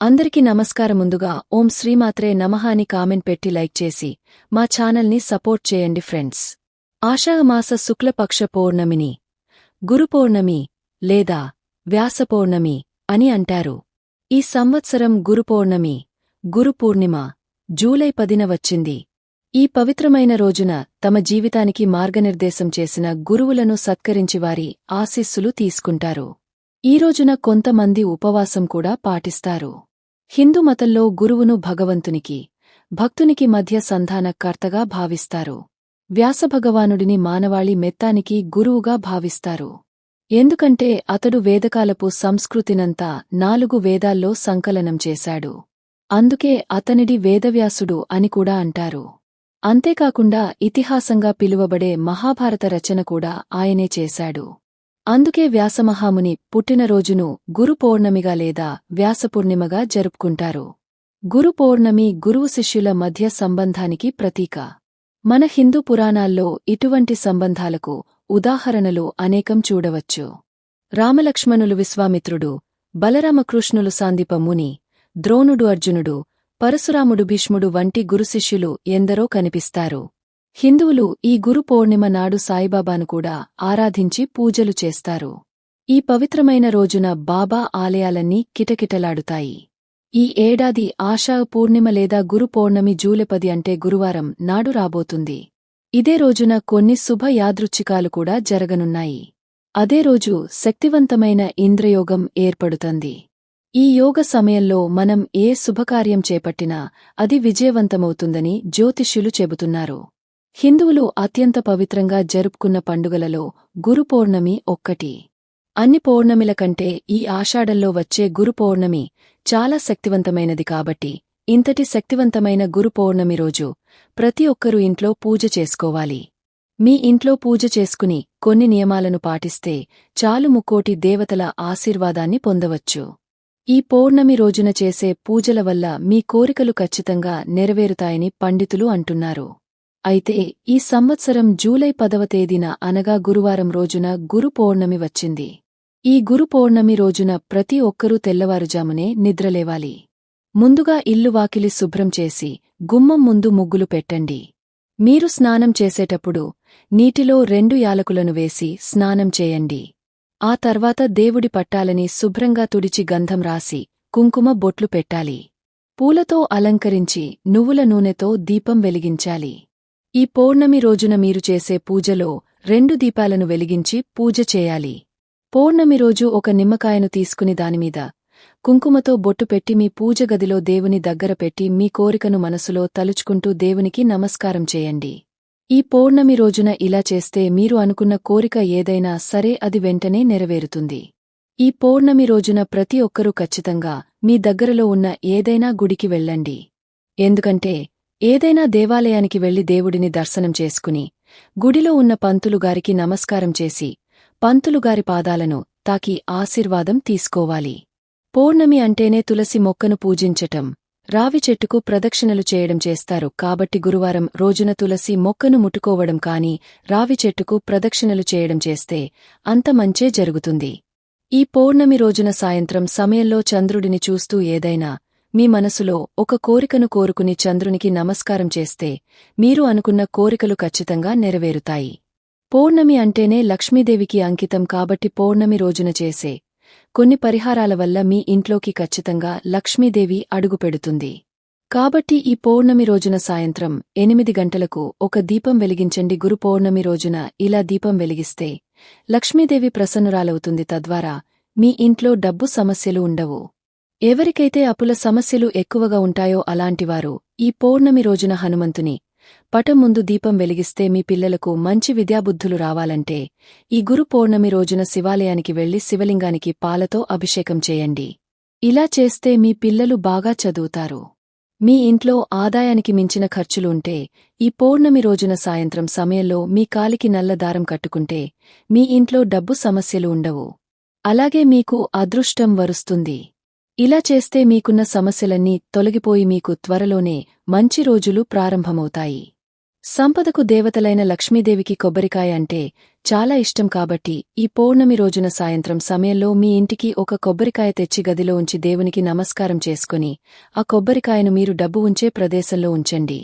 అందరికీ నమస్కారం ముందుగా ఓం శ్రీమాత్రే నమః అని కామెంట్ పెట్టి లైక్ చేసి మా ఛానల్ని సపోర్ట్ చేయండి ఫ్రెండ్స్. ఆషాఢమాస శుక్లపక్ష పౌర్ణమిని గురు పౌర్ణమి లేదా వ్యాస పౌర్ణమి అని అంటారు. ఈ సంవత్సరం గురు పౌర్ణమి గురు పూర్ణిమ జూలై పదిన వచ్చింది. ఈ పవిత్రమైన రోజున తమ జీవితానికి మార్గనిర్దేశం చేసిన గురువులను సత్కరించి వారి ఆశీస్సులు తీసుకుంటారు. ఈ రోజున కొంతమంది ఉపవాసం కూడా పాటిస్తారు. హిందూ మతంలో గురువును భగవంతునికి భక్తునికి మధ్య సంధానకర్తగా భావిస్తారు. వ్యాసభగవానుడిని మానవాళి మెత్తానికి గురువుగా భావిస్తారు. ఎందుకంటే అతడు వేదకాలపు సంస్కృతినంతా నాలుగు వేదాల్లో సంకలనం చేశాడు. అందుకే అతనిడి వేదవ్యాసుడు అని కూడా అంటారు. అంతేకాకుండా ఇతిహాసంగా పిలువబడే మహాభారత రచన కూడా ఆయనే చేశాడు. అందుకే వ్యాసమహాముని పుట్టినరోజును గురు పౌర్ణమిగా లేదా వ్యాసపూర్ణిమగా జరుపుకుంటారు. గురు పౌర్ణమి గురువు శిష్యుల మధ్య సంబంధానికి ప్రతీక. మన హిందూ పురాణాల్లో ఇటువంటి సంబంధాలకు ఉదాహరణలు అనేకం చూడవచ్చు. రామలక్ష్మణులు విశ్వామిత్రుడు బలరామకృష్ణులు సాందీప ముని ద్రోణుడు అర్జునుడు పరశురాముడు భీష్ముడు వంటి గురుశిష్యులు ఎందరో కనిపిస్తారు. హిందువులు ఈ గురు పౌర్ణిమ నాడు సాయిబాబాను కూడా ఆరాధించి పూజలు చేస్తారు. ఈ పవిత్రమైన రోజున బాబా ఆలయాలన్నీ కిటకిటలాడుతాయి. ఈ ఏడాది ఆషా పూర్ణిమ లేదా గురు పౌర్ణమి జూలెపది అంటే గురువారం నాడు రాబోతుంది. ఇదే రోజున కొన్ని శుభ యాదృచ్ఛికాలు కూడా జరగనున్నాయి. అదే రోజు శక్తివంతమైన ఇంద్రయోగం ఏర్పడుతుంది. ఈ యోగ సమయంలో మనం ఏ శుభకార్యం చేపట్టినా అది విజయవంతమవుతుందని జ్యోతిష్యులు చెబుతున్నారు. హిందువులు అత్యంత పవిత్రంగా జరుపుకున్న పండుగలలో గురు పౌర్ణమి ఒక్కటి. అన్ని పౌర్ణమిల కంటే ఈ ఆషాఢంలో వచ్చే గురు పౌర్ణమి చాలా శక్తివంతమైనది కాబట్టి ఇంతటి శక్తివంతమైన గురు పౌర్ణమి రోజు ప్రతి ఒక్కరూ ఇంట్లో పూజ చేసుకోవాలి. మీ ఇంట్లో పూజ చేసుకుని కొన్ని నియమాలను పాటిస్తే చాలు ముక్కోటి దేవతల ఆశీర్వాదాన్ని పొందవచ్చు. ఈ పౌర్ణమి రోజున చేసే పూజల వల్ల మీ కోరికలు ఖచ్చితంగా నెరవేరుతాయని పండితులు అంటున్నారు. అయితే ఈ సంవత్సరం జూలై పదవ తేదీన అనగా గురువారం రోజున గురు పౌర్ణమి వచ్చింది. ఈ గురు పౌర్ణమి రోజున ప్రతి ఒక్కరూ తెల్లవారుజామునే నిద్రలేవాలి. ముందుగా ఇల్లు వాకిలి శుభ్రం చేసి గుమ్మం ముందు ముగ్గులు పెట్టండి. మీరు స్నానం చేసేటప్పుడు నీటిలో రెండు యాలకులను వేసి స్నానం చేయండి. ఆ తర్వాత దేవుడి పట్టాలని శుభ్రంగా తుడిచి గంధం రాసి కుంకుమ బొట్లు పెట్టాలి. పూలతో అలంకరించి నువ్వుల నూనెతో దీపం వెలిగించాలి. ఈ పౌర్ణమి రోజున మీరు చేసే పూజలో రెండు దీపాలను వెలిగించి పూజ చేయాలి. పౌర్ణమి రోజు ఒక నిమ్మకాయను తీసుకుని దానిమీద కుంకుమతో బొట్టు పెట్టి మీ పూజ గదిలో దేవుని దగ్గర పెట్టి మీ కోరికను మనసులో తలుచుకుంటూ దేవునికి నమస్కారం చేయండి. ఈ పౌర్ణమి రోజున ఇలా చేస్తే మీరు అనుకున్న కోరిక ఏదైనా సరే అది వెంటనే నెరవేరుతుంది. ఈ పౌర్ణమి రోజున ప్రతి ఒక్కరూ ఖచ్చితంగా మీ దగ్గరలో ఉన్న ఏదైనా గుడికి వెళ్ళండి. ఎందుకంటే ఏదైనా దేవాలయానికి వెళ్ళి దేవుడిని దర్శనం చేసుకుని గుడిలో ఉన్న పంతులుగారికి నమస్కారం చేసి పంతులుగారి పాదాలను తాకి ఆశీర్వాదం తీసుకోవాలి. పౌర్ణమి అంటేనే తులసి మొక్కను పూజించటం రావి చెట్టుకు ప్రదక్షిణలు చేయడం చేస్తారు కాబట్టి గురువారం రోజున తులసి మొక్కను ముట్టుకోవడం కాని రావి చెట్టుకు ప్రదక్షిణలు చేయడం చేస్తే అంత మంచే జరుగుతుంది. ఈ పౌర్ణమి రోజున సాయంత్రం సమయంలో చంద్రుడిని చూస్తూ ఏదైనా మీ మనసులో ఒక కోరికను కోరుకుని చంద్రునికి నమస్కారం చేస్తే మీరు అనుకున్న కోరికలు ఖచ్చితంగా నెరవేరుతాయి. పౌర్ణమి అంటేనే లక్ష్మీదేవికి అంకితం కాబట్టి పౌర్ణమి రోజున చేసే కొన్ని పరిహారాల వల్ల మీ ఇంట్లోకి ఖచ్చితంగా లక్ష్మీదేవి అడుగుపెడుతుంది కాబట్టి ఈ పౌర్ణమి రోజున సాయంత్రం ఎనిమిది గంటలకు ఒక దీపం వెలిగించండి. గురు పౌర్ణమి రోజున ఇలా దీపం వెలిగిస్తే లక్ష్మీదేవి ప్రసన్నురాలవుతుంది. తద్వారా మీ ఇంట్లో డబ్బు సమస్యలు ఉండవు. ఎవరికైతే అప్పుల సమస్యలు ఎక్కువగా ఉంటాయో అలాంటివారు ఈ పౌర్ణమి రోజున హనుమంతుని పటం ముందు దీపం వెలిగిస్తే మీ పిల్లలకు మంచి విద్యాబుద్ధులు రావాలంటే ఈ గురు పౌర్ణమి రోజున శివాలయానికి వెళ్ళి శివలింగానికి పాలతో అభిషేకం చేయండి. ఇలా చేస్తే మీ పిల్లలు బాగా చదువుతారు. మీ ఇంట్లో ఆదాయానికి మించిన ఖర్చులుంటే ఈ పౌర్ణమి రోజున సాయంత్రం సమయంలో మీ కాలికి నల్ల దారం కట్టుకుంటే మీ ఇంట్లో డబ్బు సమస్యలు ఉండవు. అలాగే మీకు అదృష్టం వరుస్తుంది. ఇలా చేస్తే మీకున్న సమస్యలన్నీ తొలగిపోయి మీకు త్వరలోనే మంచి రోజులు ప్రారంభమవుతాయి. సంపదకు దేవతలైన లక్ష్మీదేవికి కొబ్బరికాయ అంటే చాలా ఇష్టం కాబట్టి ఈ పౌర్ణమి రోజున సాయంత్రం సమయంలో మీ ఇంటికి ఒక కొబ్బరికాయ తెచ్చి గదిలో ఉంచి దేవునికి నమస్కారం చేసుకుని ఆ కొబ్బరికాయను మీరు డబ్బు ఉంచే ప్రదేశంలో ఉంచండి.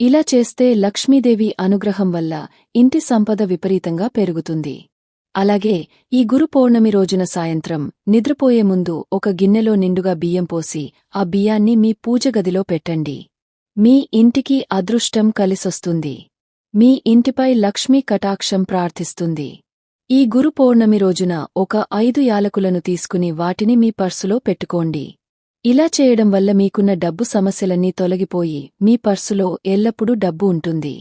ఇలా చేస్తే లక్ష్మీదేవి అనుగ్రహం వల్ల ఇంటి సంపద విపరీతంగా పెరుగుతుంది. అలాగే ఈ గురు పౌర్ణమి రోజున సాయంత్రం నిద్రపోయే ముందు ఒక గిన్నెలో నిండుగా బియ్యం పోసి ఆ బియ్యాన్ని మీ పూజ గదిలో పెట్టండి. మీ ఇంటికి అదృష్టం కలిసొస్తుంది. మీ ఇంటిపై లక్ష్మీ కటాక్షం ప్రార్థిస్తుంది. ఈ గురు పౌర్ణమి రోజున ఒక ఐదు యాలకులను తీసుకుని వాటిని మీ పర్సులో పెట్టుకోండి. ఇలా చేయడం వల్ల మీకున్న డబ్బు సమస్యలన్నీ తొలగిపోయి మీ పర్సులో ఎల్లప్పుడూ డబ్బు ఉంటుంది.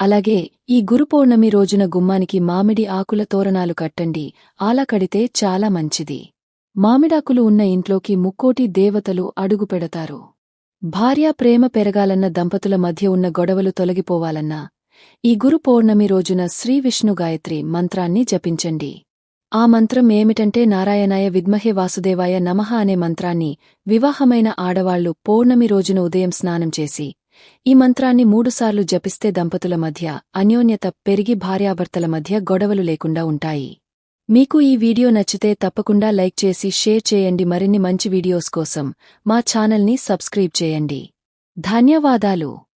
అలాగే ఈ గురుపౌర్ణమి రోజున గుమ్మానికి మామిడి ఆకుల తోరణాలు కట్టండి. ఆలా కడితే చాలా మంచిది. మామిడాకులు ఉన్న ఇంట్లోకి ముక్కోటి దేవతలు అడుగుపెడతారు భార్యా ప్రేమ పెరగాలన్న దంపతుల మధ్య ఉన్న గొడవలు తొలగిపోవాలన్నా ఈ గురు పౌర్ణమి రోజున శ్రీవిష్ణు గాయత్రి మంత్రాన్ని జపించండి. ఆ మంత్రం ఏమిటంటే నారాయణాయ విద్మహే వాసుదేవాయ నమః అనే మంత్రాన్ని వివాహమైన ఆడవాళ్ళు పౌర్ణమి రోజున ఉదయం స్నానం చేసి ఈ మంత్రాన్ని మూడుసార్లు జపిస్తే దంపతుల మధ్య అన్యోన్యత పెరిగి భార్యాభర్తల మధ్య గొడవలు లేకుండా ఉంటాయి. మీకు ఈ వీడియో నచ్చితే తప్పకుండా లైక్ చేసి షేర్ చేయండి. మరిన్ని మంచి వీడియోస్ కోసం మా ఛానల్ని సబ్స్క్రైబ్ చేయండి. ధన్యవాదాలు.